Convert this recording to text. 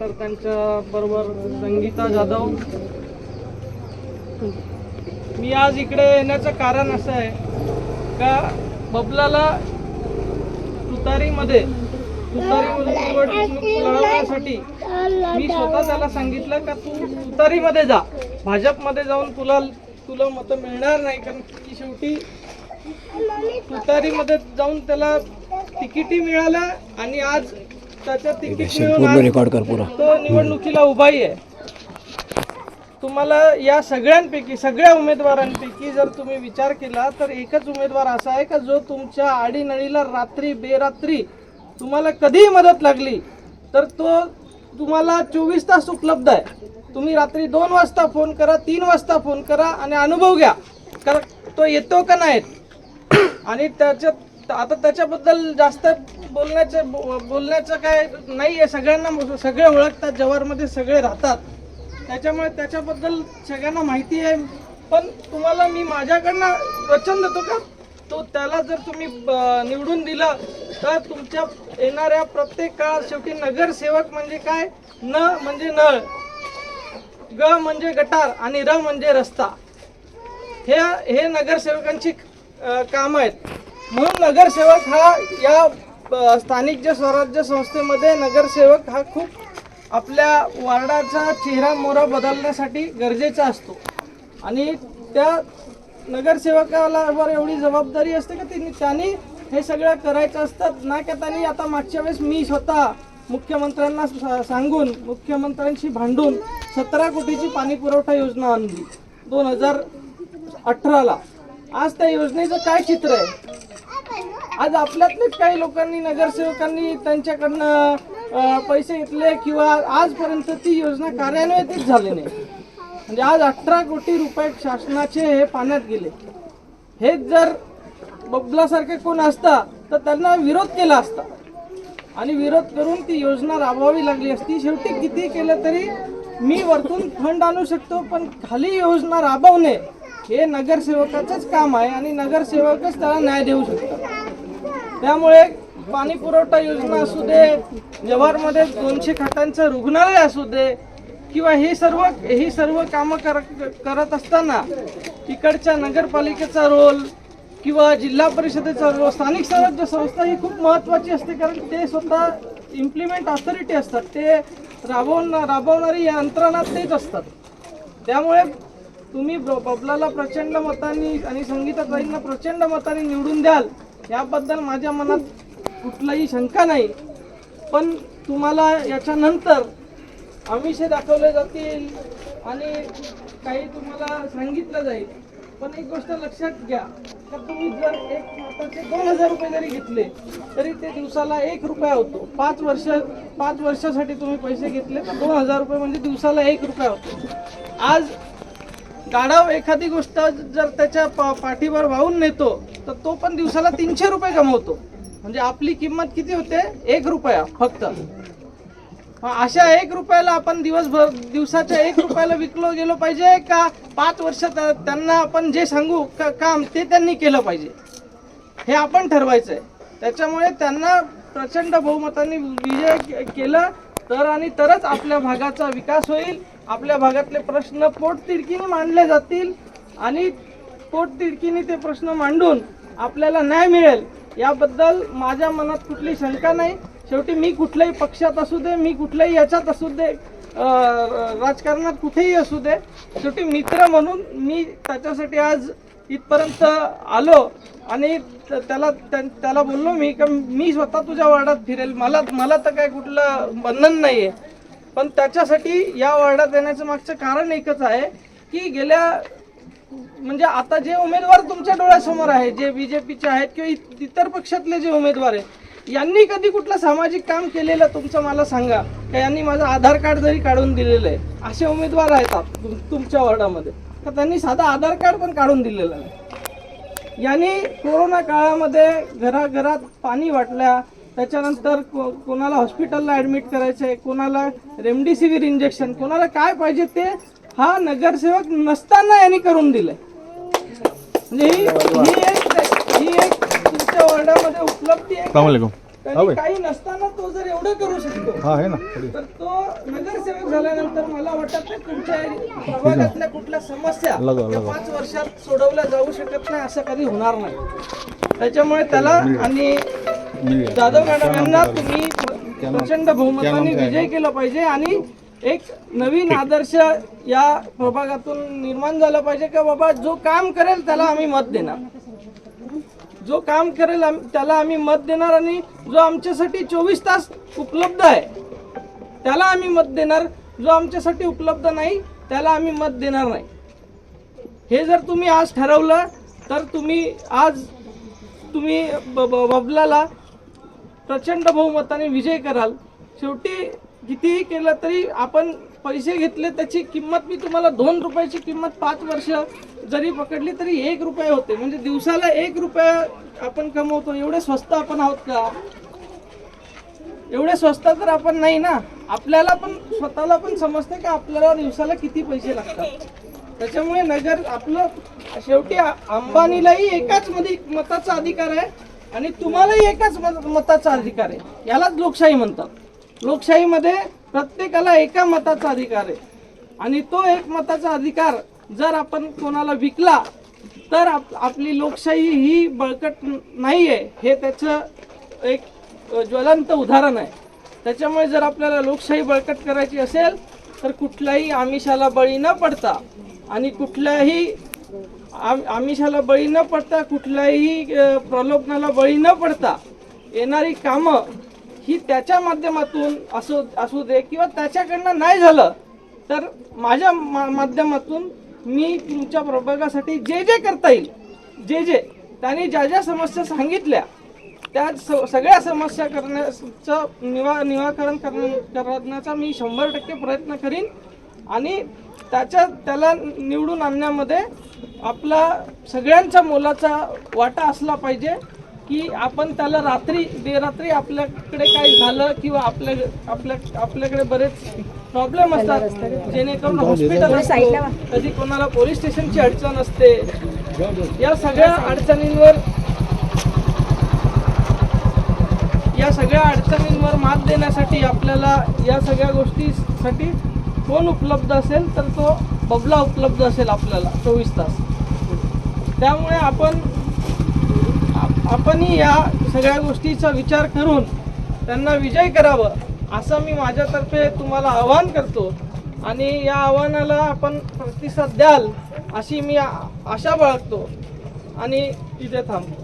तर त्यांच्या बरोबर संगीता जाधव. मी आज इकडे येण्याचं कारण असं आहे का बबलाला तुतारीमध्ये तुतारीमध्ये निवडणूक लढवण्यासाठी मी स्वतः त्याला सांगितलं का तू तुतारीमध्ये जा. भाजपमध्ये जाऊन तुला तुला मतं मिळणार नाही कारण की शेवटी तुतारीमध्ये जाऊन त्याला तिकिटी मिळालं आणि आज त्याच्या तिकीट मिळून आज रेकॉर्ड कर पुरा. तो निवडणुकीला उभाही आहे. तुम्हाला या सगळ्यांपैकी सगळ्या उमेदवारांपैकी जर तुम्ही विचार केला तर एकच उमेदवार असा आहे का जो तुमच्या आडीनळीला रात्री बेरात्री तुम्हाला कधीही मदत लागली तर तो तुम्हाला चोवीस तास उपलब्ध आहे. तुम्ही रात्री दोन वाजता फोन करा तीन वाजता फोन करा आणि अनुभव घ्या. कारण तो येतो का नाही. आणि त्याच्यात आता त्याच्याबद्दल जास्त बोलण्याचं बो- बोलण्याचं काय नाही आहे सगळ्यांना सगळे ओळखतात जवारमध्ये सगळे राहतात. त्याच्यामुळे त्याच्याबद्दल सगळ्यांना माहिती आहे. पण तुम्हाला मी माझ्याकडनं वचन देतो का तो त्याला जर तुम्ही ब- निवडून दिलं तर तुमच्या येणाऱ्या प्रत्येक काळात शेवटी नगरसेवक म्हणजे काय? न म्हणजे नळ ग म्हणजे गटार आणि र म्हणजे रस्ता. हे हे नगरसेवकांची कामं आहेत. म्हणून नगरसेवक हा या स्थानिक जे स्वराज्य संस्थेमध्ये नगरसेवक हा खूप आपल्या वार्डाचा चेहरा मोहरा बदलण्यासाठी गरजेचा असतो. आणि त्या नगरसेवकाला वर एवढी जबाबदारी असते की त्यांनी त्यांनी हे सगळं करायचं असतात ना की त्यांनी आता मागच्या वेळेस मी स्वतः मुख्यमंत्र्यांना सा- सांगून मुख्यमंत्र्यांशी भांडून सतरा कोटीची पाणी पुरवठा योजना आणली दोन हजार अठराला. आज त्या योजनेचं काय चित्र आहे? आज आपल्यातलेच काही लोकांनी नगरसेवकांनी त्यांच्याकडनं पैसे घेतले किंवा आजपर्यंत ती योजना कार्यान्वितच झाली नाही. म्हणजे आज अठरा कोटी रुपये शासनाचे हे पाण्यात गेले. हेच जर बबलासारखे कोण असता तर त्यांना विरोध केला असता. आणि विरोध करून ती योजना राबवावी लागली असती. शेवटी किती केलं तरी मी वरतून फंड आणू शकतो पण खाली योजना राबवणे हे नगरसेवकाचंच काम आहे आणि नगरसेवकच त्याला न्याय देऊ शकतात. त्यामुळे पाणी पुरवठा योजना असू दे जव्हारमध्ये दोनशे खाटांचं रुग्णालय असू दे किंवा हे सर्व ही सर्व कामं कर करत असताना इकडच्या नगरपालिकेचा रोल किंवा जिल्हा परिषदेचा रोल स्थानिक स्वराज्य संस्था ही खूप महत्त्वाची असते कारण ते स्वतः इम्प्लिमेंट ऑथॉरिटी असतात. ते राबवण राबवणारी यंत्रणा तेच असतात. त्यामुळे तुम्ही बबलाला प्रचंड मतांनी आणि संगीताताईंना प्रचंड मतांनी निवडून द्याल. याबद्दल माझ्या मनात कुठलाही शंका नाही. पण तुम्हाला याच्यानंतर आमिषे दाखवले जातील आणि काही तुम्हाला सांगितलं जाईल. पण एक गोष्ट लक्षात घ्या तर तुम्ही जर एक माताचे दोन हजार रुपये जरी घेतले तरी ते दिवसाला एक रुपया होतो. पाच वर्ष पाच वर्षासाठी तुम्ही पैसे घेतले तर दोन हजार रुपये म्हणजे दिवसाला एक रुपया होतो. आज गाढव एखादी गोष्ट जर त्याच्या पा पाठीवर वाहून नेतो तर तो पण दिवसाला तीनशे रुपये कमवतो. म्हणजे आपली किंमत किती होते? एक रुपया फक्त. अशा एक रुपयाला आपण दिवसभर दिवसाच्या एक रुपयाला विकलो गेलो पाहिजे का पाच वर्ष त्यांना आपण जे सांगू का- काम ते त्यांनी केलं पाहिजे? हे आपण ठरवायचं आहे त्याच्यामुळे त्यांना प्रचंड बहुमताने विजय केलं. तर आणि तरच आपल्या भागाचा विकास होईल. आपल्या भागातले प्रश्न पोटतिडकीने मांडले जातील. आणि पोटतिडकीने ते प्रश्न मांडून आपल्याला न्याय मिळेल. याबद्दल माझ्या मनात कुठली शंका नाही. शेवटी मी कुठल्याही पक्षात असू दे मी कुठल्याही याच्यात असू दे राजकारणात कुठेही असू दे. शेवटी मित्र म्हणून मी त्याच्यासाठी आज इथपर्यंत आलो आणि त्याला त्या- त्याला बोललो मी का मी स्वतः तुझ्या वार्डात फिरेल. मला मला तर काय कुठलं बंधन नाही आहे पण त्याच्यासाठी या वार्डात येण्याचं मागचं कारण एकच आहे की गेल्या म्हणजे आता जे उमेदवार तुमच्या डोळ्यासमोर आहे जे बी जे पीचे आहेत किंवा इतर पक्षातले जे उमेदवार आहेत यांनी कधी कुठलं सामाजिक काम केलेलं तुमचं मला सांगा. का यांनी माझं आधार कार्ड जरी काढून दिलेलं आहे असे उमेदवार आहेत तुम- तुमच्या वॉर्डामध्ये तर त्यांनी साधा आधार कार्ड पण काढून दिलेलं आहे. यांनी कोरोना काळामध्ये घराघरात पाणी वाटल्या त्याच्यानंतर को कोणाला हॉस्पिटलला ॲडमिट करायचं आहे कोणाला रेमडेसिवीर इंजेक्शन कोणाला काय पाहिजे ते हा नगरसेवक नसताना यांनी करून दिलंय. म्हणजे ही ही एक ही एक तुमच्या वॉर्डामध्ये उपलब्धी आहे त्यांनी काही नसताना तो जर एवढं करू शकतो हा आहे ना तर तो नगरसेवक झाल्यानंतर मला वाटत नाही तुमच्या प्रभागातल्या कुठल्या समस्या त्या. पाच वर्षात सोडवल्या जाऊ शकत नाही असं कधी होणार नाही. त्याच्यामुळे त्याला आणि जाधव मॅडम यांना तुम्ही प्र- प्रचंड बहुमताने विजय केला पाहिजे आणि एक नवीन आदर्श या प्रभागातून निर्माण झाला पाहिजे का बाबा जो काम करेल त्याला आम्ही मत देणार. जो काम करेल त्याला आम्ही मत देणार आणि जो आमच्यासाठी चोवीस तास उपलब्ध आहे त्याला आम्ही मत देणार. जो आमच्यासाठी उपलब्ध नाही त्याला आम्ही मत देणार नाही. हे जर तुम्ही आज ठरवलं तर तुम्ही आज तुम्ही ब- ब- बबलाला प्रचंड बहुमताने विजय कराल. शेवटी कितीही केलं तरी आपण पैसे घेतले त्याची किंमत मी तुम्हाला दोन रुपयाची किंमत पाच वर्ष जरी पकडली तरी एक रुपये होते. म्हणजे दिवसाला एक रुपया आपण कमवतो. एवढे स्वस्त आपण आहोत का? एवढे स्वस्त तर आपण नाही ना? आपल्याला पण स्वतःला पण समजते की आपल्याला दिवसाला किती पैसे लागतात. त्याच्यामुळे नगर आपलं शेवटी अंबानीलाही एकाच मध्ये मताचा अधिकार आहे आणि तुम्हालाही एकाच मताचा अधिकार आहे. यालाच लोकशाही म्हणतात. लोकशाहीमध्ये प्रत्येकाला एका मताचा अधिकार आहे. आणि तो एक मताचा अधिकार जर आपण कोणाला विकला तर आप आपली लोकशाही ही बळकट नाही आहे हे त्याचं एक ज्वलंत उदाहरण आहे. त्याच्यामुळे जर आपल्याला लोकशाही बळकट करायची असेल तर कुठल्याही आमिषाला बळी न पडता आणि कुठल्याही आम- आमिषाला बळी न पडता कुठल्याही प्रलोभनाला बळी न पडता येणारी कामं ही त्याच्या माध्यमातून असो असू दे किंवा त्याच्याकडनं नाही झालं तर माझ्या मा- माध्यमातून मी तुमच्या प्रभागासाठी जे जे करता येईल जे जे त्यांनी ज्या ज्या समस्या सांगितल्या त्या स- सगळ्या समस्या करण्याचं निवा निवाकरण करण्याचा मी शंभर टक्के प्रयत्न करीन आणि त्याच्या त्याला निवडून आणण्यामध्ये आपला सगळ्यांचा मोलाचा वाटा असला पाहिजे. की आपण त्याला रात्री बेरात्री आपल्याकडे काय झालं किंवा आपल्या आपल्या आपल्याकडे बरेच प्रॉब्लेम असतात. जेणेकरून हॉस्पिटल असतो कधी कोणाला पोलीस स्टेशनची अडचण असते. या सगळ्या अडचणींवर या सगळ्या अडचणींवर मात देण्यासाठी आपल्याला या सगळ्या गोष्टीसाठी कोण उपलब्ध असेल तर तो बबला उपलब्ध असेल आपल्याला चोवीस तास. त्यामुळे आपण आप- आपणही या सगळ्या गोष्टीचा विचार करून त्यांना विजय करावं असं मी माझ्यातर्फे तुम्हाला आवाहन करतो. आणि या आव्हानाला आपण प्रतिसाद द्याल अशी मी आ- आशा बाळगतो. आणि तिथे थांबतो.